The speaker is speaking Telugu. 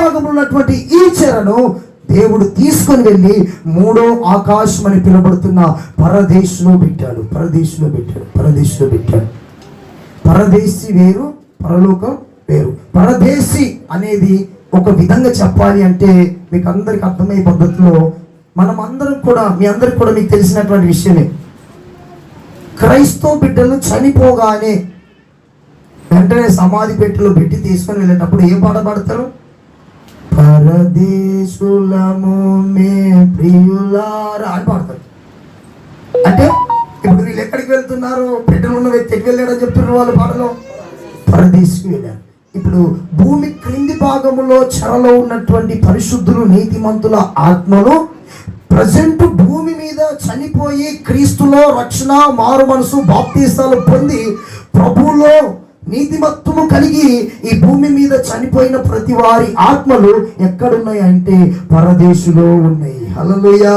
భూభాగంలో ఉన్నటువంటి ఈ చెరను దేవుడు తీసుకొని వెళ్ళి మూడో ఆకాశం అని పిలువబడుతున్న పరదేశంలో పెట్టాడు. పరదేశంలో పెట్టాడు. పరదేశంలో పెట్టాడు. పరదేశి వేరు పరలోకం వేరు. పరదేశి అనేది ఒక విధంగా చెప్పాలి అంటే మీకు అందరికి అర్థమయ్యే పద్ధతిలో మనం అందరం కూడా మీ అందరికి కూడా మీకు తెలిసినటువంటి విషయమే. క్రైస్తవ బిడ్డలు చనిపోగానే వెంటనే సమాధి పెట్టెలో పెట్టి తీసుకొని వెళ్ళేటప్పుడు ఏం పాట పాడతారు మే ప్రియులారా అని పాడతారు. అంటే ఇప్పుడు వీళ్ళు ఎక్కడికి వెళ్తున్నారు? పెట్టెలో ఉన్న వ్యక్తి ఎక్కడికి వెళ్ళాడని చెప్తున్నారు వాళ్ళ పాటలో? పరదేశికి వెళ్ళారు. ఇప్పుడు భూమి క్రింది భాగములో చెరలో ఉన్నటువంటి పరిశుద్ధులు నీతిమంతుల ఆత్మలు ప్రజెంట్ భూమి మీద చనిపోయి క్రీస్తులో రక్షణ మారు మనసు బాప్తీసాలు పొంది ప్రభువులో నీతిమత్వము కలిగి ఈ భూమి మీద చనిపోయిన ప్రతి వారి ఆత్మలు ఎక్కడున్నాయి అంటే పరదేశులో ఉన్నాయి. హల్లెలూయా.